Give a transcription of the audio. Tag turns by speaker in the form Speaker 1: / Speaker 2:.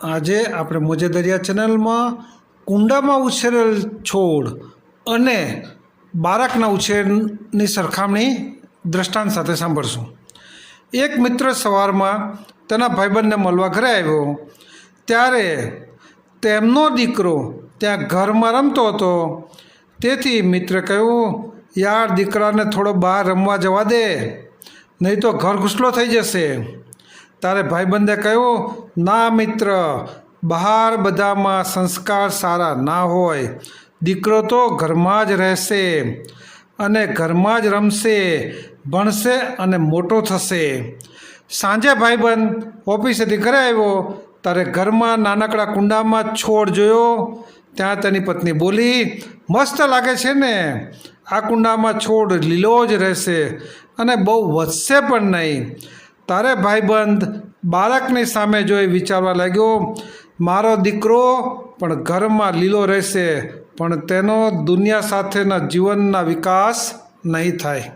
Speaker 1: આજે આપણે મોજે દરિયા ચેનલમાં કુંડામાં ઉછેરેલ છોડ અને બાળકના ઉછેરની સરખામણી દ્રષ્ટાંત સાથે સાંભળશું. એક મિત્ર સવારમાં તેના ભાઈબંધને મળવા ઘરે આવ્યો. ત્યારે તેમનો દીકરો ત્યાં ઘરમાં રમતો હતો. તેથી મિત્રે કહ્યું, યાર, દીકરાને થોડો બહાર રમવા જવા દે, નહીં તો ઘર ઘૂસલો થઈ જશે. તારે ભાઈબંધે કહ્યું, ના મિત્ર, બહાર બધામાં સંસ્કાર સારા ના હોય. દીકરો તો ઘરમાં જ રહેશે અને ઘરમાં જ રમશે, ભણશે અને મોટો થશે. સાંજે ભાઈબંધ ઓફિસેથી ઘરે આવ્યો. તારે ઘરમાં નાનકડા કુંડામાં છોડ જોયો. ત્યાં તેની પત્ની બોલી, મસ્ત લાગે છે ને. આ કુંડામાં છોડ લીલો જ રહેશે અને બહુ વધશે પણ નહીં. તારે ભાઈબંધ બાળકની સામે જોઈ વિચારવા લાગ્યો, મારો દીકરો પણ ઘરમાં લીલો રહેશે, પણ તેનો દુનિયા સાથેના જીવનના વિકાસ નહીં થાય.